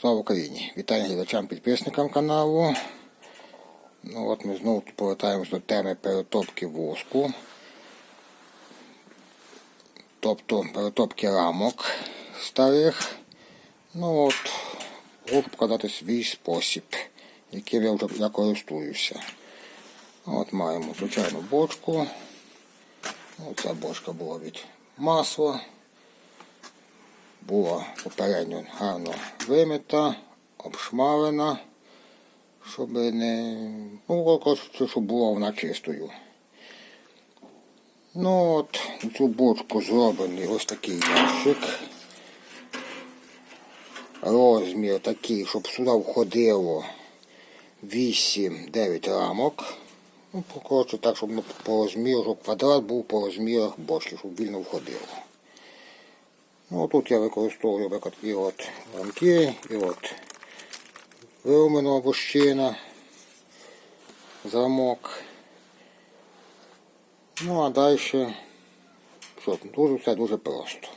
Слава Україні! Вітаю глядачам підписникам каналу. Ну от Ми знову повертаємось до теми перетопки воску. Тобто перетопки рамок старих. Ну от, хочу показати свій спосіб, яким я вже я користуюся. От маємо звичайну бочку. Оця бочка була від масла була попередньо гарно вимита, обшмалена, щоб не. Ну, щоб була вона чистою. Ну от, у цю бочку зроблений ось такий ящик. Розмір такий, щоб сюди входило 8-9 рамок. Ну, коротше, так, щоб по розміру, щоб квадрат був по розмірах бочки, щоб вільно входило. Ну, тут я використовую наприклад, і от рамки, і от виломена вощина, замок. Ну а далі що, дуже все дуже просто.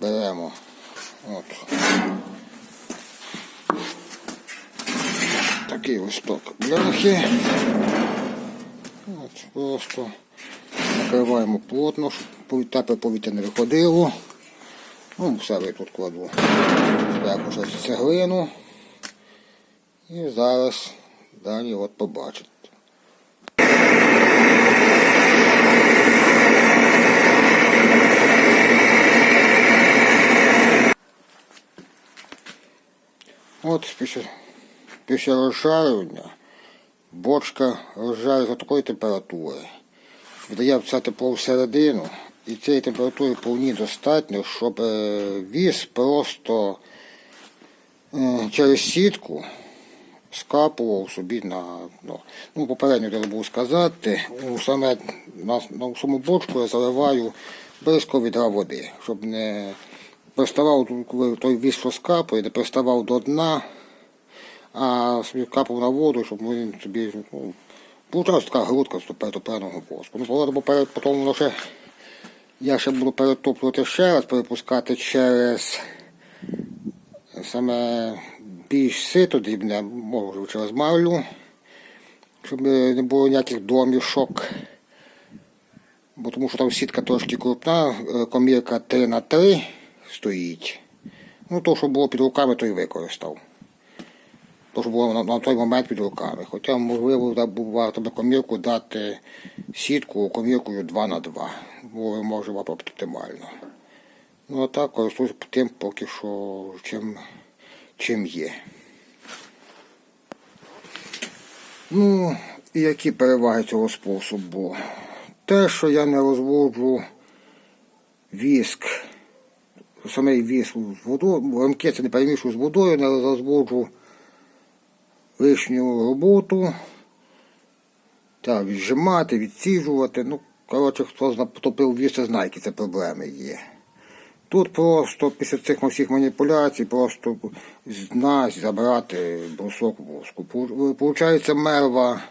Беремо от такий листок бляхи. От, просто накриваємо плотно, щоб тепле повітря не виходило. Ну, все я тут кладу. Ще цеглину. І зараз далі от побачите. От після, після розжарювання бочка розжарюється такої температури. Видає все тепло всередину. І цієї температури повні достатньо, щоб е, віз просто е, через сітку скапував собі на дно. Ну, попередньо треба було сказати, саме на, на саму бочку я заливаю близько відра води, щоб не приставав, той віз що скапує, не приставав до дна, а собі капав на воду, щоб він собі ну, Получалась така грудка з перетопленого воску. Ну, перед, потім ще, я ще буду перетоплювати ще раз, перепускати через саме більш сито дрібне, можу через марлю, щоб не було ніяких домішок. Бо тому що там сітка трошки крупна, е, комірка 3 на 3 стоїть. Ну, то, що було під руками, то й використав. То, що було на, на той момент під руками. Хоча, можливо, варто би комірку дати сітку коміркою 2 на 2 Було може оптимально. Ну а так користуюсь тим поки що чим, чим є. Ну, і які переваги цього способу? Те, що я не розводжу віск, самий віск з водою, рамки це не перемішую з водою, не розводжу лишню роботу. Так, віджимати, відсіжувати. Ну, коротше, хто затопив віси, знає, які це проблеми є. Тут просто після цих всіх маніпуляцій просто з дна забрати брусок воску. Получається, мерва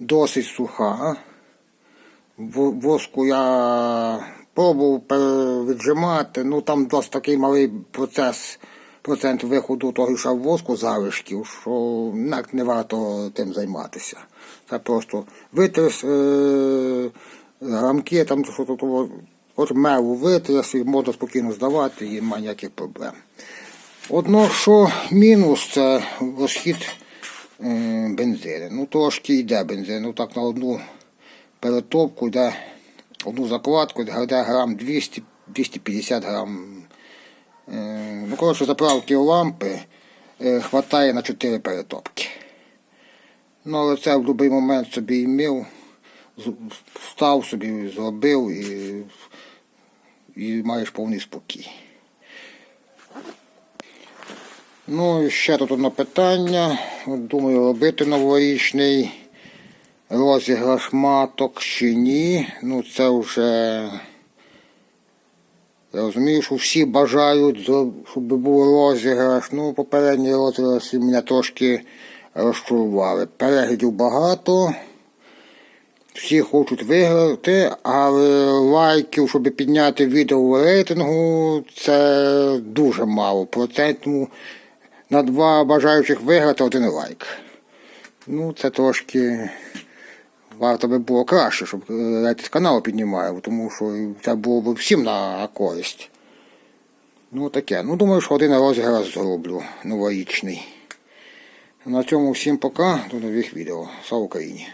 досить суха. Воску я пробував віджимати, ну там досить такий малий процес процент виходу того ж воску залишків, що не варто тим займатися. Це просто витрис е, рамки, там що то, от мелу витрис і можна спокійно здавати і немає ніяких проблем. Одно, що мінус це розхід е, бензину. Ну трошки йде бензин. Ну так на одну перетопку йде одну закладку, йде грам 200 250 грам Ну, коротше, заправки лампи е, хватає на 4 перетопки. Ну, але це в будь-який момент собі імів, встав собі, зробив і і маєш повний спокій. Ну і ще тут одне питання. Думаю, робити новорічний розіграш маток чи ні. Ну це вже... Я що всі бажають, щоб був розіграш. Ну, попередній розіграші мене трошки розчарували. Переглядів багато. всі хочуть виграти, але лайків, щоб підняти відео в рейтингу, це дуже мало. Процентну на два бажаючих виграти один лайк. Ну, це трошки варто би було краще, щоб рейтинг каналу піднімаю, тому що це було б всім на користь. Ну таке. Ну думаю, що один розіграш зроблю новорічний. На цьому всім пока, до нових відео. Слава Україні!